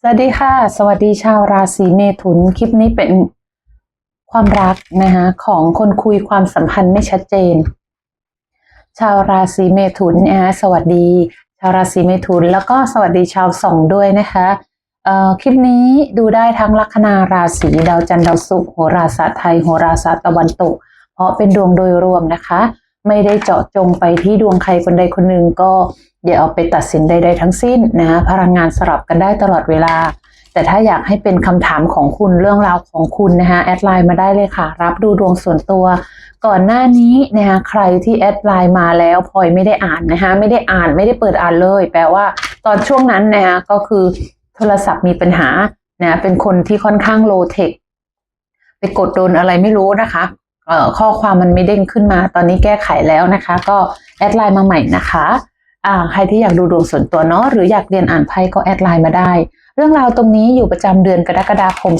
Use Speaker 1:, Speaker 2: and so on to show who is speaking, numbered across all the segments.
Speaker 1: สวัสดีค่ะ สวัสดีชาวราศีเมถุน คลิปนี้เป็นความรักนะคะของคนคุยความสัมพันธ์ไม่ชัดเจน ชาวราศีเมถุนนะคะสวัสดี ชาวราศีเมถุน แล้วก็สวัสดีชาวส่องด้วยนะคะเอ่อคลิปนี้ดูได้ทั้งลัคนาราศีดาวจันทร์ดาวศุกร์โหราศาสตร์ไทยโหราศาสตร์ตะวันตก เพราะเป็นดวงโดยรวมนะคะ ไม่ได้เจาะจงไปที่ดวงใครคนใดคนหนึ่งก็อย่าเอาไปตัดสินใด ๆ ทั้งสิ้นนะคะพลังงานสลับกันได้ตลอดเวลา แต่ถ้าอยากให้เป็นคำถามของคุณเรื่องราวของคุณนะคะแอดไลน์มาได้เลยค่ะ รับดูดวงส่วนตัว ก่อนหน้านี้นะคะใครที่แอดไลน์มาแล้วพลอยไม่ได้อ่านนะคะไม่ได้อ่านไม่ได้เปิดอ่านเลย แปลว่า ตอนช่วงนั้นนะคะก็คือโทรศัพท์มีปัญหานะเป็นคนที่ค่อนข้างโลเทคไปกดโดนอะไรไม่รู้นะคะเอ่อข้อความมันไม่เด้งขึ้นมา ตอนนี้แก้ไขแล้วนะคะ ก็แอดไลน์มาใหม่นะคะ อ่าใครที่อยากดูดวงส่วนตัวเนาะหรืออยากเรียนอ่านไพ่ก็แอดไลน์มาได้ เรื่องราวตรงนี้อยู่ประจำเดือนกรกฎาคม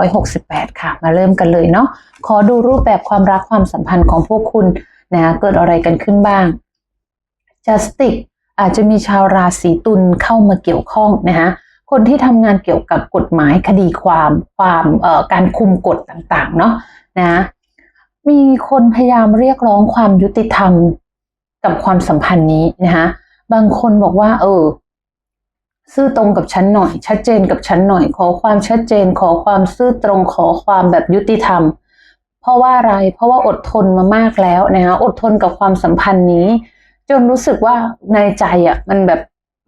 Speaker 1: 2568 ค่ะ มาเริ่มกันเลยเนาะขอดูรูปแบบความรักความสัมพันธ์ของพวกคุณนะเกิดอะไรกันขึ้นบ้าง Justice อาจจะมีชาวราศีตุลเข้ามาเกี่ยวข้องนะคะคนที่ทำงานเกี่ยวกับกฎหมายคดีความความเอ่อการคุมกฎต่างๆเนาะนะมีคนพยายามเรียกร้องความยุติธรรม กับความสัมพันธ์นี้นะคะบางคนบอกว่า เออ ซื่อตรงกับฉันหน่อย ชัดเจนกับฉันหน่อย ขอความชัดเจน ขอความซื่อตรงขอความแบบยุติธรรม เพราะว่าอะไรเพราะว่าอดทนมามากแล้วนะคะอดทนกับความสัมพันธ์นี้ จนรู้สึกว่าในใจอะ มันแบบ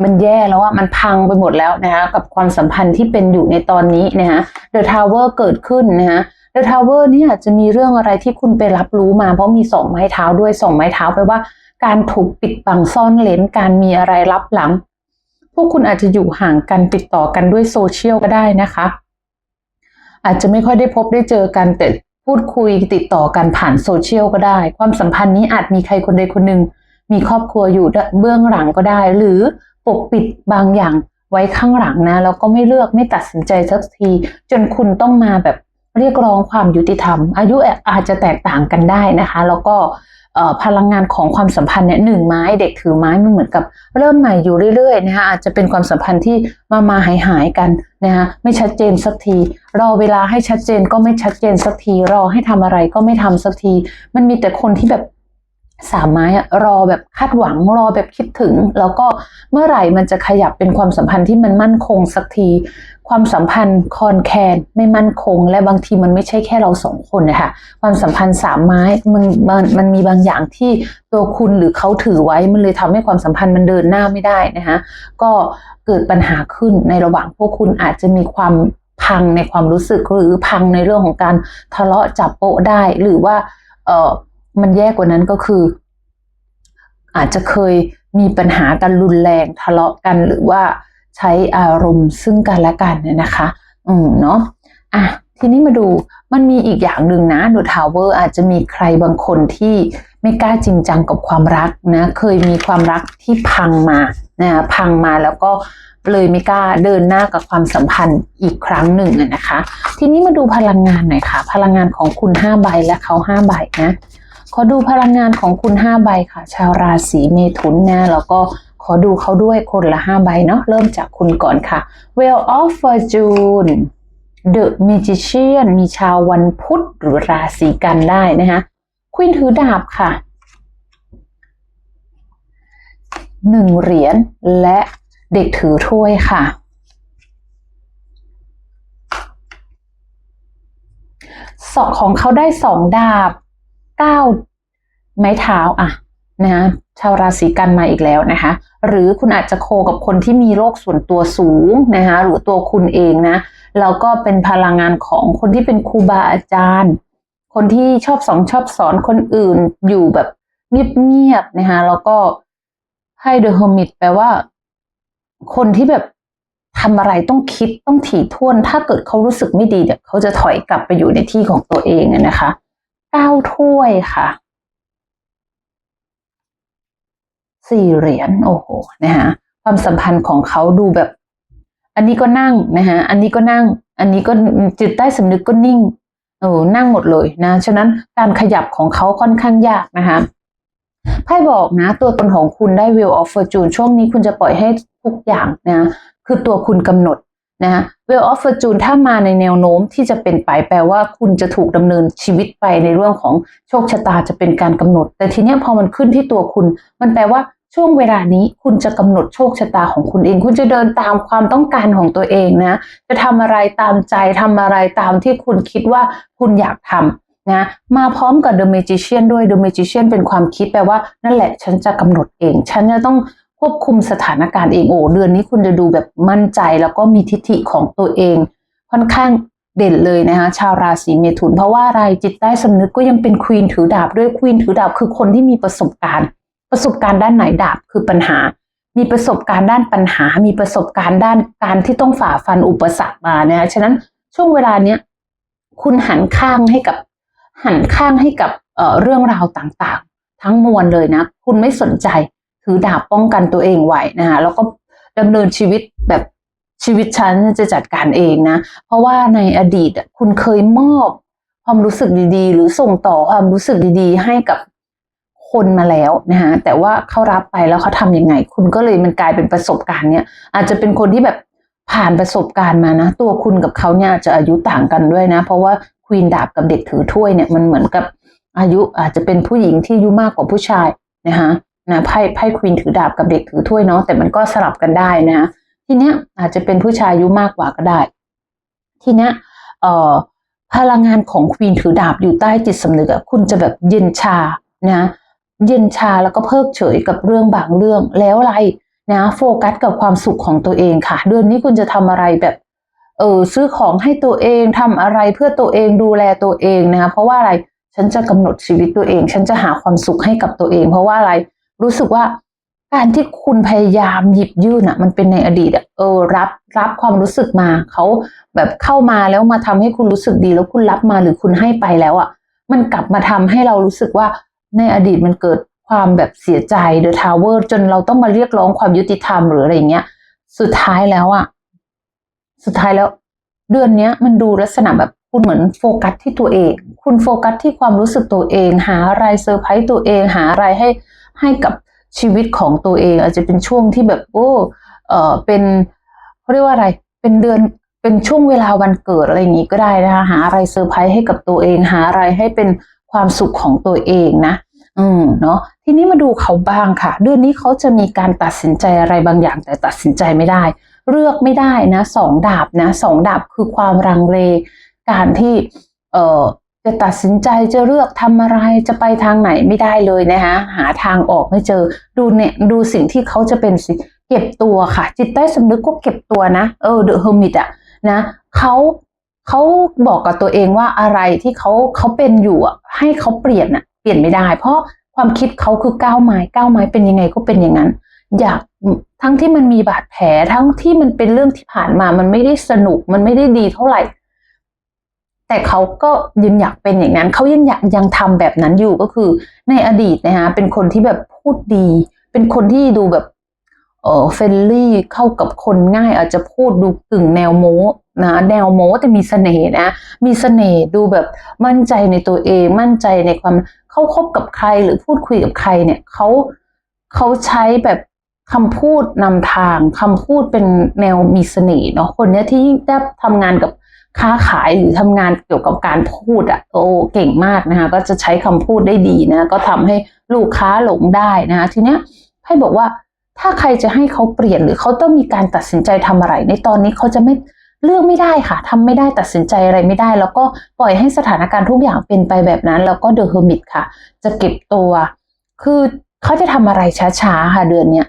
Speaker 1: มันแย่แล้วอะมันพังไปหมดแล้วนะคะกับความสัมพันธ์ที่เป็นอยู่ในตอนนี้นะคะ The Tower เกิดขึ้นนะคะ The Tower นี่อาจจะมีเรื่องอะไรที่คุณไปรับรู้มา เพราะมีสองไม้เท้าด้วยสองไม้เท้าแปลว่า การถูกปิดบังซ่อนเลนการมีอะไรลับหลัง พวกคุณอาจจะอยู่ห่างกันติดต่อกันด้วยโซเชียลก็ได้นะคะ อาจจะไม่ค่อยได้พบได้เจอกันแต่พูดคุยติดต่อกันผ่านโซเชียลก็ได้ ความสัมพันธ์นี้อาจมีใครคนใดคนหนึ่งมีครอบครัวอยู่เบื้องหลังก็ได้ หรือปกปิดบางอย่างไว้ข้างหลังนะแล้วก็ไม่เลือกไม่ตัดสินใจสักที จนคุณต้องมาแบบเรียกร้องความยุติธรรม อายุอาจจะแตกต่างกันได้นะคะ แล้วก็ พลังงานของความสัมพันธ์เนี่ยหนึ่งไม้เด็กถือไม้มันเหมือนกับ เริ่มใหม่อยู่เรื่อยๆนะคะอาจจะเป็นความสัมพันธ์ที่มามาหายหายๆกันนะคะไม่ชัดเจนสักที รอเวลาให้ชัดเจนก็ไม่ชัดเจนสักที รอให้ทำอะไรก็ไม่ทำสักที มันมีแต่คนที่แบบ สามไม้อะรอแบบคาดหวังรอแบบคิดถึง แล้วก็เมื่อไหร่มันจะขยับเป็นความสัมพันธ์ที่มันมั่นคงสักที ความสัมพันธ์คอนแคนไม่มั่นคง และบางทีมันไม่ใช่แค่เราสองคนนะคะความสัมพันธ์สามไม้มันมันมันมีบางอย่างที่ตัวคุณหรือเขาถือไว้มันเลยทำให้ความสัมพันธ์มันเดินหน้าไม่ได้นะคะก็เกิดปัญหาขึ้นในระหว่างพวกคุณอาจจะมีความพังในความรู้สึกหรือพังในเรื่องของการทะเลาะจับโปะได้หรือว่าเออ มันแย่กว่านั้นก็คือ อาจจะเคยมีปัญหากันรุนแรงทะเลาะกันหรือว่าใช้อารมณ์ซึ่งกันและกันเนี่ยนะคะ อืมเนาะอะทีนี้มาดูมันมีอีกอย่างหนึ่งนะดูทาวเวอร์อาจจะมีใครบางคนที่ไม่กล้าจริงจังกับความรักนะ เคยมีความรักที่พังมานะพังมาแล้วก็เลยไม่กล้าเดินหน้ากับความสัมพันธ์อีกครั้งหนึ่งนะคะ ทีนี้มาดูพลังงานหน่อยค่ะ พลังงานของคุณ5ใบและเขา5ใบนะ ขอดูพลังงานของคุณ5ใบค่ะ ชาวราศีเมถุนนะแล้วก็ขอดูเขาด้วยคนละ 5 ใบเนาะเริ่มจากคุณก่อนค่ะ Wheel of Fortune The Magician มีชาววันพุธหรือราศีกันได้นะคะควินถือดาบค่ะหนึ่งเหรียญและเด็กถือถ้วยค่ะสองของเขาได้สองดาบ ก้าไม้เท้าอะนะคะชาวราศีกันมาอีกแล้วนะคะ หรือคุณอาจจะโคกับคนที่มีโรคส่วนตัวสูงนะคะหรือตัวคุณเองนะแล้วก็เป็นพลังงานของคนที่เป็นครูบาอาจารย์ คนที่ชอบสอนชอบสอนคนอื่นอยู่แบบเงียบๆนะคะแล้วก็ให้เดอะเฮอร์มิตแปลว่า คนที่แบบทำอะไรต้องคิดต้องถี่ถ้วน ถ้าเกิดเขารู้สึกไม่ดีเนี่ยเขาจะถอยกลับไปอยู่ในที่ของตัวเองนะคะ เก้าถ้วยค่ะสี่เหรียญโอ้โหนะคะความสัมพันธ์ของเขาดูแบบ อันนี้ก็นั่งนะคะอันนี้ก็นั่ง อันนี้ก็จิตใต้สำนึกก็นิ่งโอ้นั่งหมดเลยนะฉะนั้นการขยับของเขาค่อนข้างยากนะคะไพ่บอกนะ ตัวตนของคุณได้ Wheel of Fortune ช่วงนี้คุณจะปล่อยให้ทุกอย่างนะ คือตัวคุณกำหนด นะฮะ Wheel of Fortune ถ้ามาในแนวโน้มที่จะเป็นไปแปลว่าคุณจะถูกดำเนินชีวิตไปในเรื่องของโชคชะตาจะเป็นการกำหนด แต่ทีเนี้ยพอมันขึ้นที่ตัวคุณ มันแปลว่าช่วงเวลานี้คุณจะกำหนดโชคชะตาของคุณเอง คุณจะเดินตามความต้องการของตัวเองนะ จะทำอะไรตามใจทำอะไรตามที่คุณคิดว่าคุณอยากทำนะมาพร้อมกับ The Magician ด้วย The Magician เป็นความคิดแปลว่านั่นแหละฉันจะกำหนดเอง ฉันจะต้อง ควบคุมสถานการณ์เองโอ้เดือนนี้คุณจะดูแบบมั่นใจแล้วก็มีทิฐิของตัวเอง ค่อนข้างเด่นเลยนะคะชาวราศีเมถุน เพราะว่าอะไรจิตใต้สำนึกก็ยังเป็นควีนถือดาบด้วยควีนถือดาบคือคนที่มีประสบการณ์ ประสบการณ์ด้านไหนดาบคือปัญหา มีประสบการณ์ด้านปัญหา มีประสบการณ์ด้านการที่ต้องฝ่าฟันอุปสรรคมานะฉะนั้นช่วงเวลาเนี้ยคุณหันข้างให้กับหันข้างให้กับเเรื่องราวต่างๆ ทั้งมวลเลยนะ คุณไม่สนใจ ถือดาบป้องกันตัวเองไว้นะคะแล้วก็ดำเนินชีวิตแบบชีวิตฉันจะจัดการเองนะ เพราะว่าในอดีตคุณเคยมอบความรู้สึกดีๆ หรือส่งต่อความรู้สึกดีๆ ให้กับคนมาแล้วนะคะแต่ว่าเขารับไปแล้วเขาทำยังไง คุณก็เลยมันกลายเป็นประสบการณ์เนี่ย อาจจะเป็นคนที่แบบผ่านประสบการณ์มานะ ตัวคุณกับเขาเนี่ยจะอายุต่างกันด้วยนะ เพราะว่าควีนดาบกับเด็กถือถ้วยเนี่ยมันเหมือนกับอายุอาจจะเป็นผู้หญิงที่อายุมากกว่าผู้ชายนะคะ นะไพ่ไพ่ควีนถือดาบกับเด็กถือถ้วยเนาะแต่มันก็สลับกันได้นะ ทีเนี้ยอาจจะเป็นผู้ชายอายุมากกว่าก็ได้ ทีเนี้ยเอ่อพลังงานของควีนถือดาบอยู่ใต้จิตสำนึกอะคุณจะแบบเย็นชานะเย็นชาแล้วก็เพิกเฉยกับเรื่องบางเรื่องแล้วอะไรนะโฟกัสกับความสุขของตัวเองค่ะ เดือนนี้คุณจะทำอะไรแบบเออซื้อของให้ตัวเองทำอะไรเพื่อตัวเองดูแลตัวเองนะคะเพราะว่าอะไรฉันจะกำหนดชีวิตตัวเอง ฉันจะหาความสุขให้กับตัวเอง เพราะว่าอะไร รู้สึกว่าการที่คุณพยายามหยิบยื่นอะ มันเป็นในอดีตอะเออรับรับความรู้สึกมาเขาแบบเข้ามาแล้วมาทำให้คุณรู้สึกดี แล้วคุณรับมาหรือคุณให้ไปแล้วอะ มันกลับมาทำให้เรารู้สึกว่าในอดีตมันเกิดความแบบเสียใจเดอะทาวเวอร์จนเราต้องมาเรียกร้องความยุติธรรมหรืออะไรเงี้ย สุดท้ายแล้วอะ สุดท้ายแล้ว เดือนเนี้ยมันดูลักษณะแบบคุณเหมือนโฟกัสที่ตัวเอง คุณโฟกัสที่ความรู้สึกตัวเอง หาอะไรเซอร์ไพรส์ตัวเอง หาอะไรให้ ให้กับชีวิตของตัวเอง อาจจะเป็นช่วงที่แบบโอ้เออเป็นเขาเรียกว่าอะไรเป็นเดือนเป็นช่วงเวลาวันเกิดอะไรอย่างงี้ก็ได้นะคะหาอะไรเซอร์ไพรส์ให้กับตัวเอง หาอะไรให้เป็นความสุขของตัวเองนะ อืมเนาะทีนี้มาดูเขาบ้างค่ะ เดือนนี้เขาจะมีการตัดสินใจอะไรบางอย่าง แต่ตัดสินใจไม่ได้ เลือกไม่ได้นะสองดาบนะสองดาบคือความรังเลการที่เอ่อ จะตัดสินใจจะเลือกทำอะไรจะไปทางไหนไม่ได้เลยนะคะหาทางออกไม่เจอ ดูเนี่ยดูสิ่งที่เขาจะเป็นสิเก็บตัวค่ะ จิตใต้สำนึกก็เก็บตัวนะ เออเดอะเฮอร์มิตอะนะเขาเขาบอกกับตัวเองว่าอะไรที่เขาเขาเป็นอยู่อะให้เขาเปลี่ยนอะเปลี่ยนไม่ได้ เพราะความคิดเขาคือก้าวไม้ก้าวไม้เป็นยังไงก็เป็นอย่างนั้น อยากทั้งที่มันมีบาดแผลทั้งที่มันเป็นเรื่องที่ผ่านมา มันไม่ได้สนุกมันไม่ได้ดีเท่าไหร่ แต่เขาก็ยังอยากเป็นอย่างนั้น เขายังอยากยังทำแบบนั้นอยู่ก็คือ ในอดีตนะคะเป็นคนที่แบบพูดดี เป็นคนที่ดูแบบเออเฟรนลี่เข้ากับคนง่าย อาจจะพูดดูกึ่งแนวโม้นะแนวโม้แต่มีเสน่ห์นะมีเสน่ห์ดูแบบมั่นใจในตัวเอง มั่นใจในความเขาคบกับใครหรือพูดคุยกับใครเนี่ยเขาเขาใช้แบบคำพูดนำทางคำพูดเป็นแนวมีเสน่ห์เนาะคนเนี้ยที่ได้ทำงานกับ ค้าขายหรือทำงานเกี่ยวกับการพูดอะโอ้เก่งมากนะคะก็จะใช้คำพูดได้ดีนะก็ทำให้ลูกค้าหลงได้นะคะทีเนี้ยให้บอกว่าถ้าใครจะให้เขาเปลี่ยนหรือเขาต้องมีการตัดสินใจทำอะไร ในตอนนี้เขาจะไม่เลือกไม่ได้ค่ะทำไม่ได้ตัดสินใจอะไรไม่ได้ แล้วก็ปล่อยให้สถานการณ์ทุกอย่างเป็นไปแบบนั้น แล้วก็เดอะเฮอร์มิตค่ะ จะเก็บตัว คือเขาจะทำอะไรช้าๆค่ะเดือนเนี้ย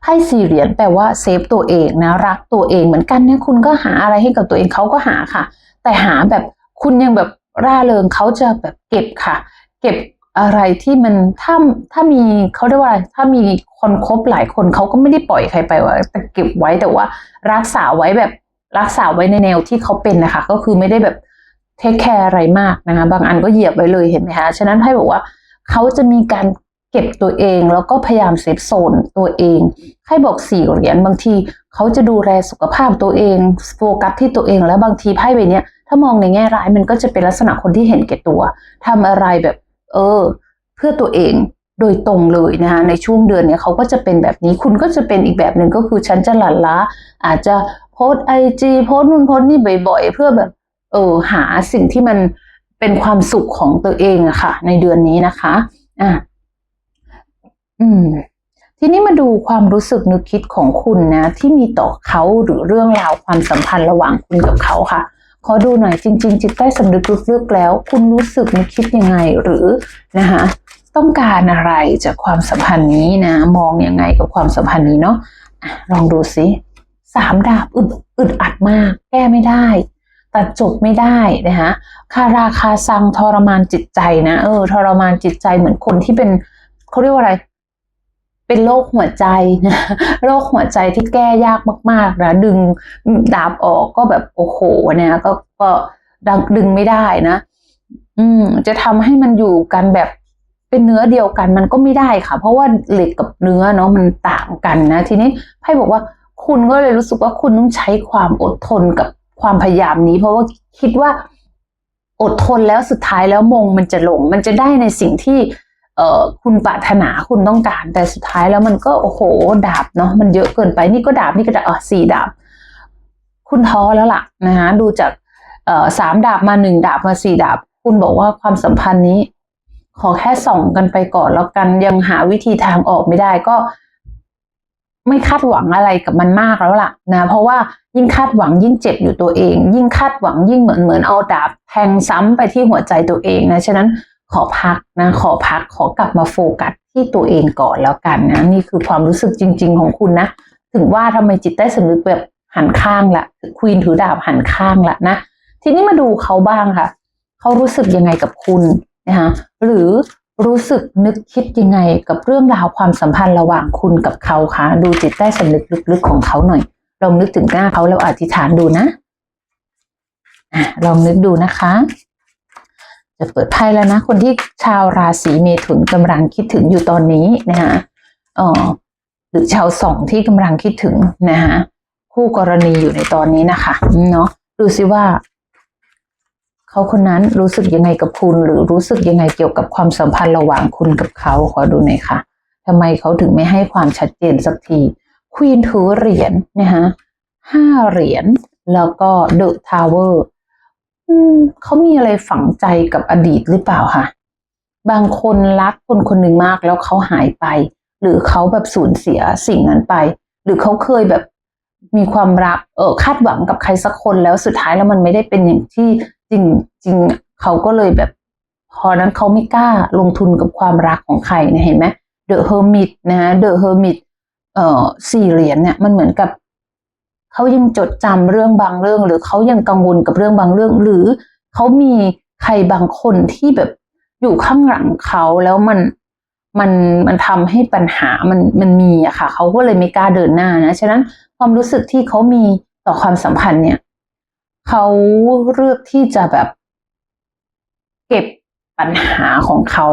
Speaker 1: ไพ่สี่เหรียญแปลว่าเซฟตัวเองนะรักตัวเองเหมือนกันเนี่ยคุณก็หาอะไรให้กับตัวเองเขาก็หาค่ะ แต่หาแบบคุณยังแบบร่าเริงเขาจะแบบเก็บค่ะ เก็บอะไรที่มันถ้าถ้ามีเขาเรียกว่าอะไรถ้ามีคนคบหลายคนเขาก็ไม่ได้ปล่อยใครไปว่าแต่เก็บไว้แต่ว่ารักษาไว้แบบรักษาไว้ในแนวที่เขาเป็นนะคะ ก็คือไม่ได้แบบเทคแคร์อะไรมากนะคะ บางอันก็เหยียบไว้เลยเห็นไหมคะ ฉะนั้นให้บอกว่าเขาจะมีการ เก็บตัวเองแล้วก็พยายามเซฟโซนตัวเองให้บอกสี่เหรียญบางทีเขาจะดูแลสุขภาพตัวเองโฟกัสที่ตัวเองแล้วบางทีไพ่ใบนี้ถ้ามองในแง่ร้ายมันก็จะเป็นลักษณะคนที่เห็นแก่ตัวทำอะไรแบบ เออ เพื่อตัวเองโดยตรงเลยนะคะในช่วงเดือนเนี้ยเขาก็จะเป็นแบบนี้คุณก็จะเป็นอีกแบบหนึ่งก็คือฉันจะหลั่นล้า อาจจะโพสไอจีโพสนู่นโพสนี่บ่อยๆ เพื่อแบบ เออหาสิ่งที่มันเป็นความสุขของตัวเองอะค่ะ ในเดือนนี้นะคะอะ อืม ทีนี้มาดูความรู้สึกนึกคิดของคุณนะ ที่มีต่อเขาหรือเรื่องราวความสัมพันธ์ระหว่างคุณกับเขาค่ะ ขอดูหน่อยจริง ๆ จิตใต้สำนึกลึกๆแล้ว คุณรู้สึกนึกคิดยังไงหรือนะคะต้องการอะไรจากความสัมพันธ์นี้นะ มองยังไงกับความสัมพันธ์นี้เนาะลองดูสิสามดาบอึดอึดอัดมาก แก้ไม่ได้ตัดจบไม่ได้นะคะคาราคาซังทรมานจิตใจนะเออทรมานจิตใจเหมือนคนที่เป็นเขาเรียกว่าอะไร เป็นโรคหัวใจนะโรคหัวใจที่แก้ยากมาก ๆ นะ ดึงดาบออกก็แบบโอ้โหเนี่ยก็ก็ดังดึงไม่ได้นะ อืม จะทำให้มันอยู่กันแบบเป็นเนื้อเดียวกันมันก็ไม่ได้ค่ะ เพราะว่าเหล็กกับเนื้อเนาะมันต่างกันนะ ทีนี้ไพ่บอกว่าคุณก็เลยรู้สึกว่าคุณต้องใช้ความอดทนกับความพยายามนี้ เพราะว่าคิดว่าอดทนแล้วสุดท้ายแล้วมงมันจะหลง มันจะได้ในสิ่งที่ ออคุณปรารถนาคุณต้องการ แต่สุดท้ายแล้วมันก็โอ้โหดาบเนาะมันเยอะเกินไปนี่ก็ดาบนี่ก็ดาบอ๋อสี่ดาบ คุณท้อแล้วล่ะนะคะดูจากเออสามดาบมาหนึ่งดาบมาสี่ดาบ คุณบอกว่าความสัมพันธ์นี้ ขอแค่ส่องกันไปก่อนแล้วกันยังหาวิธีทางออกไม่ได้ก็ ไม่คาดหวังอะไรกับมันมากแล้วล่ะนะเพราะว่ายิ่งคาดหวังยิ่งเจ็บอยู่ตัวเอง ยิ่งคาดหวังยิ่งเหมือนเหมือนเอาดาบแทงซ้ำไปที่หัวใจตัวเองนะฉะนั้น ขอพักนะ ขอพักขอกลับมาโฟกัสที่ตัวเองก่อนแล้วกันนะ นี่คือความรู้สึกจริง ๆ ของคุณนะ ถึงว่าทำไมจิตใต้สำนึกแบบหันข้างละควีนถือดาบหันข้างละนะ ทีนี้มาดูเขาบ้างค่ะ เขารู้สึกยังไงกับคุณนะคะหรือรู้สึกนึกคิดยังไงกับเรื่องราวความสัมพันธ์ระหว่างคุณกับเขาคะดูจิตใต้สำนึกลึกๆของเขาหน่อยลองนึกถึงหน้าเขาแล้วอธิษฐานดูนะอะลองนึกดูนะคะ จะเปิดไพ่แล้วนะ คนที่ชาวราศีเมถุนกำลังคิดถึงอยู่ตอนนี้นะคะเออหรือชาวสองที่กำลังคิดถึงนะคะคู่กรณีอยู่ในตอนนี้นะคะเนาะดูซิว่าเขาคนนั้นรู้สึกยังไงกับคุณ หรือรู้สึกยังไงเกี่ยวกับความสัมพันธ์ระหว่างคุณกับเขาขอดูหน่อยค่ะทำไมเขาถึงไม่ให้ความชัดเจนสักทีควีนถือเหรียญนะคะห้าเหรียญแล้วก็เดอะทาวเวอร์ เขามีอะไรฝังใจกับอดีตหรือเปล่าคะบางคนรักคนคนหนึ่งมากแล้วเขาหายไป หรือเขาแบบสูญเสียสิ่งนั้นไป หรือเขาเคยแบบมีความรักเออคาดหวังกับใครสักคนแล้วสุดท้ายแล้วมันไม่ได้เป็นอย่างที่จริงจริงเขาก็เลยแบบ พอนั้นเขาไม่กล้าลงทุนกับความรักของใครนะเห็นไหมเดอะเฮอร์มิตนะฮะเดอะเฮอร์มิตเอ่อสี่เหรียญเนี่ยมันเหมือนกับ เขายังจดจำเรื่องบางเรื่อง หรือเขายังกังวลกับเรื่องบางเรื่อง หรือเขามีใครบางคนที่แบบอยู่ข้างหลังเขาแล้วมันมันมันทำให้ปัญหามันมันมีอะค่ะเขาก็เลยไม่กล้าเดินหน้านะฉะนั้นความรู้สึกที่เขามีต่อความสัมพันธ์เนี่ยเขาเลือกที่จะแบบ เก็บปัญหาของเขา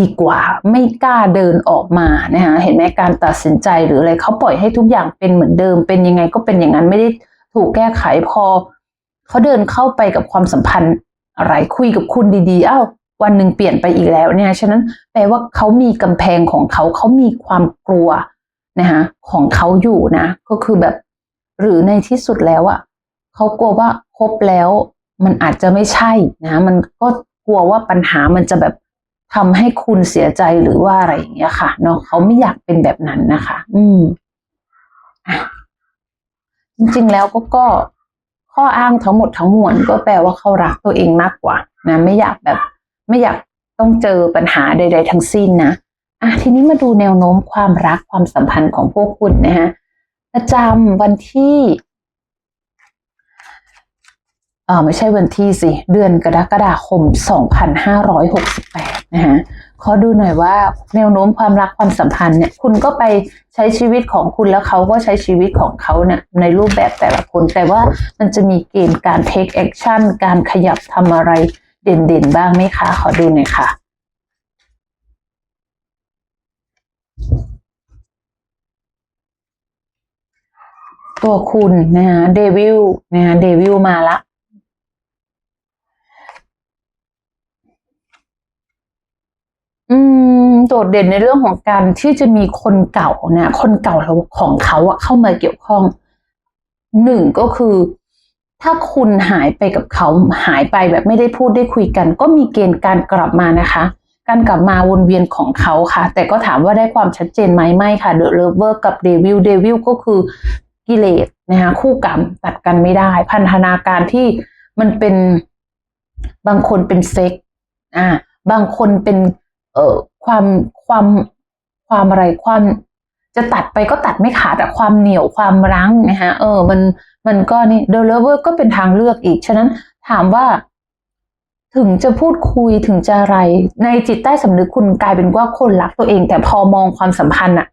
Speaker 1: ดีกว่าไม่กล้าเดินออกมานะคะเห็นไหมการตัดสินใจหรืออะไรเขาปล่อยให้ทุกอย่างเป็นเหมือนเดิม เป็นยังไงก็เป็นอย่างนั้นไม่ได้ถูกแก้ไขพอเขาเดินเข้าไปกับความสัมพันธ์อะไรคุยกับคุณดีๆอ้าววันหนึ่งเปลี่ยนไปอีกแล้วเนี่ยฉะนั้นแปลว่าเขามีกำแพงของเขาเขามีความกลัวนะคะของเขาอยู่นะ ก็คือแบบ หรือในที่สุดแล้วอะเขากลัวว่าคบแล้ว มันอาจจะไม่ใช่นะ มันก็กลัวว่าปัญหามันจะแบบ ทำให้คุณเสียใจหรือว่าอะไรอย่างเงี้ยค่ะเนาะเขาไม่อยากเป็นแบบนั้นนะคะ อืมจริงๆแล้วก็ก็ข้ออ้างทั้งหมดทั้งมวลก็แปลว่าเขารักตัวเองมากกว่า นะ ไม่อยากแบบ ไม่อยากต้องเจอปัญหาใด ๆ ทั้งสิ้นนะอะทีนี้มาดูแนวโน้มความรักความสัมพันธ์ของพวกคุณนะฮะประจำวันที่ เออไม่ใช่วันที่สิ เดือนกรกฎาคม 2568 นะฮะขอดูหน่อยว่าแนวโน้มความรักความสัมพันธ์เนี่ย คุณก็ไปใช้ชีวิตของคุณแล้วเขาก็ใช้ชีวิตของเขาเนี่ยในรูปแบบแต่ละคน แต่ว่ามันจะมีเกณฑ์การ take action การขยับทำอะไรเด่นๆ บ้างไหมคะ ขอดูหน่อยค่ะตัวคุณนะฮะเดวิลนะฮะเดวิลมาละ อืมโดดเด่นในเรื่องของการที่จะมีคนเก่านะคนเก่าของเขาอะเข้ามาเกี่ยวข้องหนึ่งก็คือ ถ้าคุณหายไปกับเขาหายไปแบบไม่ได้พูดได้คุยกัน ก็มีเกณฑ์การกลับมานะคะ การกลับมาวนเวียนของเขาค่ะ แต่ก็ถามว่าได้ความชัดเจนไหมไม่ค่ะเดอะเลเวอร์กับเดวิลเดวิลก็คือกิเลสนะคะคู่กรรมตัดกันไม่ได้ พันธนาการที่มันเป็นบางคนเป็นเซ็กอ่าบางคนเป็น เออความความความอะไรความจะตัดไปก็ตัดไม่ขาดอะความเหนียวความรั้งนะฮะเออ มันมันก็นี่เดลเวอร์ก็เป็นทางเลือกอีก ฉะนั้นถามว่า ถึงจะพูดคุยถึงจะอะไร ในจิตใต้สำนึกคุณกลายเป็นว่าคนรักตัวเอง แต่พอมองความสัมพันธ์อะ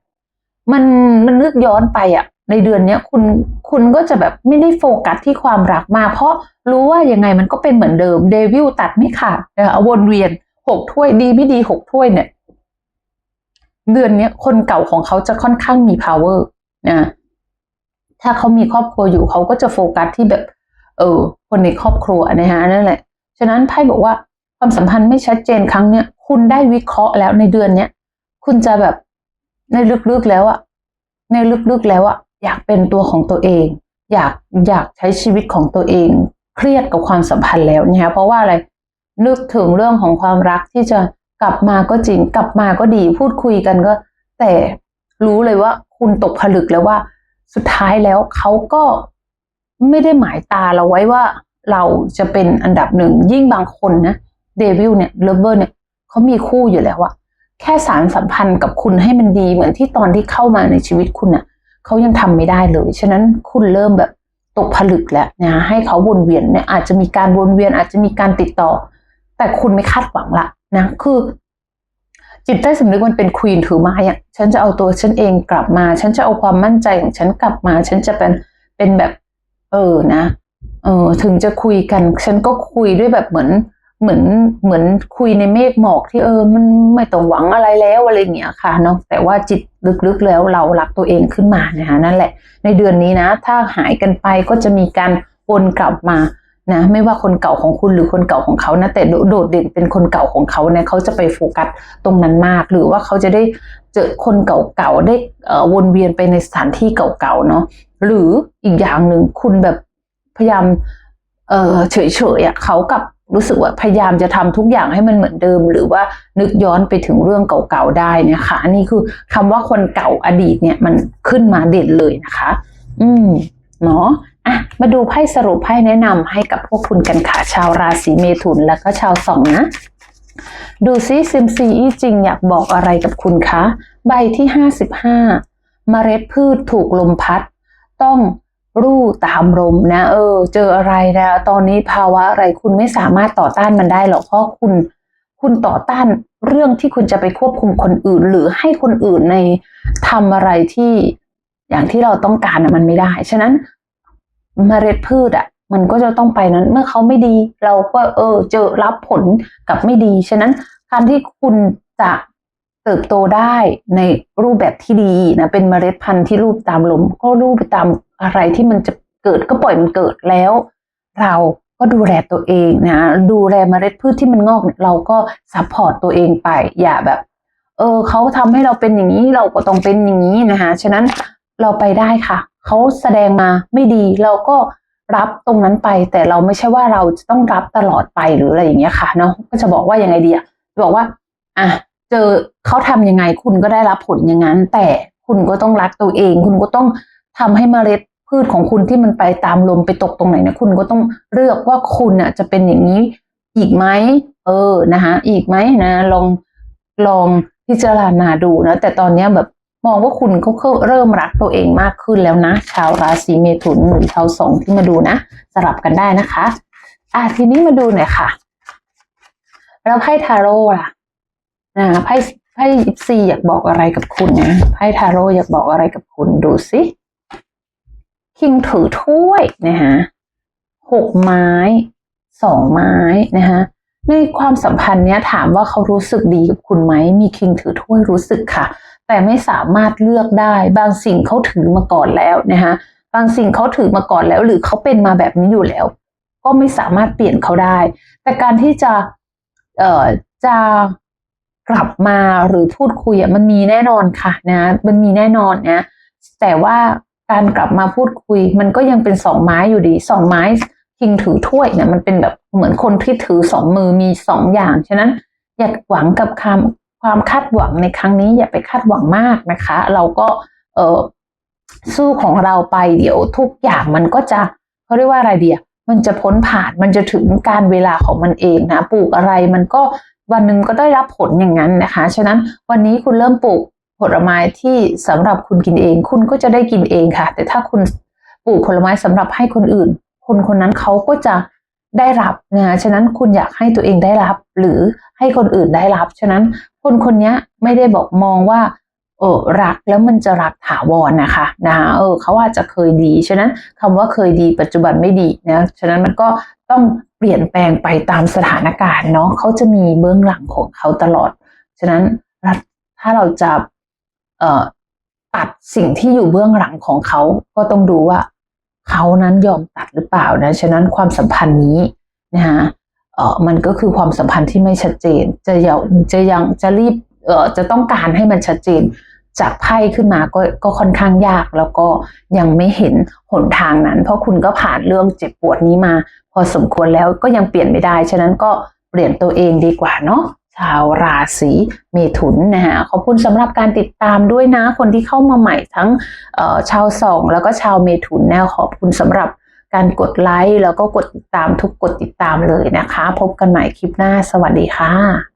Speaker 1: มันมันนึกย้อนไปอะในเดือนเนี้ยคุณคุณก็จะแบบไม่ได้โฟกัสที่ความรักมากเพราะรู้ว่ายังไงมันก็เป็นเหมือนเดิมเดวิลตัดไม่ขาดนะวนเวียน หกถ้วยดีไม่ดีหกถ้วยเนี่ย เดือนเนี้ยคนเก่าของเขาจะค่อนข้างมี power นะถ้าเขามีครอบครัวอยู่เขาก็จะโฟกัสที่แบบ เออ คนในครอบครัวนะฮะนั่นแหละ ฉะนั้นไพ่บอกว่าความสัมพันธ์ไม่ชัดเจนครั้งเนี้ยคุณได้วิเคราะห์แล้วในเดือนเนี้ยคุณจะแบบในลึกๆแล้วอะในลึกๆแล้วอะอยากเป็นตัวของตัวเอง อยากอยากใช้ชีวิตของตัวเอง เครียดกับความสัมพันธ์แล้วนะคะเพราะว่าอะไร นึกถึงเรื่องของความรักที่จะกลับมาก็จริง กลับมาก็ดีพูดคุยกันก็ แต่รู้เลยว่าคุณตกผลึกแล้วว่า สุดท้ายแล้วเขาก็ไม่ได้หมายตาเราไว้ว่าเราจะเป็นอันดับหนึ่งยิ่งบางคนนะเดวิลเนี่ยเลเวอร์เนี่ยเขามีคู่อยู่แล้วอะแค่สารสัมพันธ์กับคุณให้มันดีเหมือนที่ตอนที่เข้ามาในชีวิตคุณอะเขายังทำไม่ได้เลย ฉะนั้นคุณเริ่มแบบตกผลึกแล้วนะให้เขาวนเวียนเนี่ยอาจจะมีการวนเวียนอาจจะมีการติดต่อ แต่คุณไม่คาดหวังละนะคือ จิตใต้สำนึกมันเป็นควีนถือไม้อะฉันจะเอาตัวฉันเองกลับมา ฉันจะเอาความมั่นใจของฉันกลับมา ฉันจะเป็นเป็นแบบ เออนะเออถึงจะคุยกัน ฉันก็คุยด้วยแบบเหมือนเหมือนเหมือนคุยในเมฆหมอกที่เออ มันไม่ต้องหวังอะไรแล้วอะไรอย่างเงี้ยค่ะเนาะแต่ว่าจิตลึกๆแล้วเรารักตัวเองขึ้นมานะคะนั่นแหละ ในเดือนนี้นะ ถ้าหายกันไปก็จะมีการวนกลับมา นะไม่ว่าคนเก่าของคุณหรือคนเก่าของเขานะแต่โดดเด่นเป็นคนเก่าของเขาเนี่ยเขาจะไปโฟกัสตรงนั้นมาก หรือว่าเขาจะได้เจอคนเก่าๆได้วนเวียนไปในสถานที่เก่าๆเนาะหรืออีกอย่างหนึ่งคุณแบบพยายามเออเฉยๆอะเขากับรู้สึกว่าพยายามจะทำทุกอย่างให้มันเหมือนเดิม หรือว่านึกย้อนไปถึงเรื่องเก่าๆได้นะคะอันนี้คือคำว่าคนเก่าอดีตเนี่ยมันขึ้นมาเด่นเลยนะคะ อืมเนาะ อะมาดูไพ่สรุปไพ่แนะนำให้กับพวกคุณกันค่ะชาวราศีเมถุนแล้วก็ชาวสองนะ ดูซิซิมซีอีจริงอยากบอกอะไรกับคุณคะใบที่ห้าสิบห้าเมล็ดพืชถูกลมพัด ต้องรู้ตามลมนะ เออ เจออะไรนะ ตอนนี้ภาวะอะไรคุณไม่สามารถต่อต้านมันได้หรอกเพราะคุณ คุณต่อต้านเรื่องที่คุณจะไปควบคุมคนอื่น หรือให้คนอื่นในทำอะไรที่อย่างที่เราต้องการนะมันไม่ได้ ฉะนั้น เมล็ดพืชอะมันก็จะต้องไปนั้น เมื่อเขาไม่ดี เราก็เออ เจอรับผลกับไม่ดี ฉะนั้นการที่คุณจะเติบโตได้ในรูปแบบที่ดีนะเป็นเมล็ดพันธุ์ที่รูปตามลมก็รูปไปตามอะไรที่มันจะเกิดก็ปล่อยมันเกิดแล้ว เราก็ดูแลตัวเองนะดูแลเมล็ดพืชที่มันงอกเราก็ซัพพอร์ตตัวเองไป อย่าแบบ เออเขาทำให้เราเป็นอย่างนี้เราก็ต้องเป็นอย่างนี้นะคะฉะนั้นเราไปได้ค่ะ เขาแสดงมาไม่ดีเราก็รับตรงนั้นไป แต่เราไม่ใช่ว่าเราจะต้องรับตลอดไปหรืออะไรอย่างเงี้ยค่ะเนาะก็จะบอกว่ายังไงดีอะบอกว่า อะเจอเขาทำยังไงคุณก็ได้รับผลอย่างนั้น แต่คุณก็ต้องรักตัวเอง คุณก็ต้องทำให้เมล็ดพืชของคุณที่มันไปตามลมไปตกตรงไหนนะคุณก็ต้องเลือกว่าคุณอะจะเป็นอย่างนี้อีกไหมเออนะคะอีกไหมนะ ลองลองพิจารณาดูนะ แต่ตอนเนี้ยแบบ มองว่าคุณเขาเริ่มรักตัวเองมากขึ้นแล้วนะ ชาวราศีเมถุนหรือชาวสองที่มาดูนะ สลับกันได้นะคะ อะทีนี้มาดูหน่อยค่ะ แล้วไพ่ทาโร่ล่ะนะไพ่ไพ่ยิปซีอยากบอกอะไรกับคุณนะไพ่ทาโร่อยากบอกอะไรกับคุณดูสิคิงถือถ้วยนะคะหกไม้สองไม้นะคะในความสัมพันธ์เนี้ยถามว่าเขารู้สึกดีกับคุณไหมมีคิงถือถ้วยรู้สึกค่ะ แต่ไม่สามารถเลือกได้ บางสิ่งเขาถือมาก่อนแล้วนะคะบางสิ่งเขาถือมาก่อนแล้ว หรือเขาเป็นมาแบบนี้อยู่แล้ว ก็ไม่สามารถเปลี่ยนเขาได้ แต่การที่จะเอ่อจะกลับมาหรือพูดคุยอะมันมีแน่นอนค่ะนะ มันมีแน่นอนนะ แต่ว่าการกลับมาพูดคุย มันก็ยังเป็นสองไม้อยู่ดีสองไม้คิงถือถ้วยเนี่ยมันเป็นแบบเหมือนคนที่ถือสองมือมีสองอย่างฉะนั้นอย่าหวังกับคำ ความคาดหวังในครั้งนี้อย่าไปคาดหวังมากนะคะ เราก็เออสู้ของเราไปเดี๋ยวทุกอย่างมันก็จะเขาเรียกว่าอะไรเดียมันจะพ้นผ่านมันจะถึงการเวลาของมันเองนะปลูกอะไรมันก็วันหนึ่งก็ได้รับผลอย่างนั้นนะคะ ฉะนั้นวันนี้คุณเริ่มปลูกผลไม้ที่สำหรับคุณกินเอง คุณก็จะได้กินเองค่ะ แต่ถ้าคุณปลูกผลไม้สำหรับให้คนอื่น คนคนนั้นเขาก็จะ ได้รับนะคะฉะนั้นคุณอยากให้ตัวเองได้รับ หรือให้คนอื่นได้รับ ฉะนั้นคนคนนี้ไม่ได้บอกมองว่าเออรักแล้วมันจะรักถาวรนะคะนะเออเขาอาจจะเคยดี ฉะนั้นคำว่าเคยดีปัจจุบันไม่ดีนะฉะนั้นมันก็ต้องเปลี่ยนแปลงไปตามสถานการณ์เนาะเขาจะมีเบื้องหลังของเขาตลอด ฉะนั้นถ้าเราจะเอ่อตัดสิ่งที่อยู่เบื้องหลังของเขาก็ต้องดูว่า เขานั้นยอมตัดหรือเปล่านะฉะนั้นความสัมพันธ์นี้นะคะเออมันก็คือความสัมพันธ์ที่ไม่ชัดเจน จะยังจะยังจะรีบเออจะต้องการให้มันชัดเจน จากไพ่ขึ้นมาก็ก็ค่อนข้างยาก แล้วก็ยังไม่เห็นหนทางนั้น เพราะคุณก็ผ่านเรื่องเจ็บปวดนี้มา พอสมควรแล้วก็ยังเปลี่ยนไม่ได้ ฉะนั้นก็เปลี่ยนตัวเองดีกว่าเนาะาวราศีเมถุนนะฮะขอบคุณสำหรับการติดตามด้วยนะ คนที่เข้ามาใหม่ทั้งชาวสองแล้วก็ชาวเมถุนแนะขอบคุณสำหรับการกดไลค์แล้วก็กดติดตามทุกกดติดตามเลยนะคะ พบกันใหม่คลิปหน้าสวัสดีค่ะ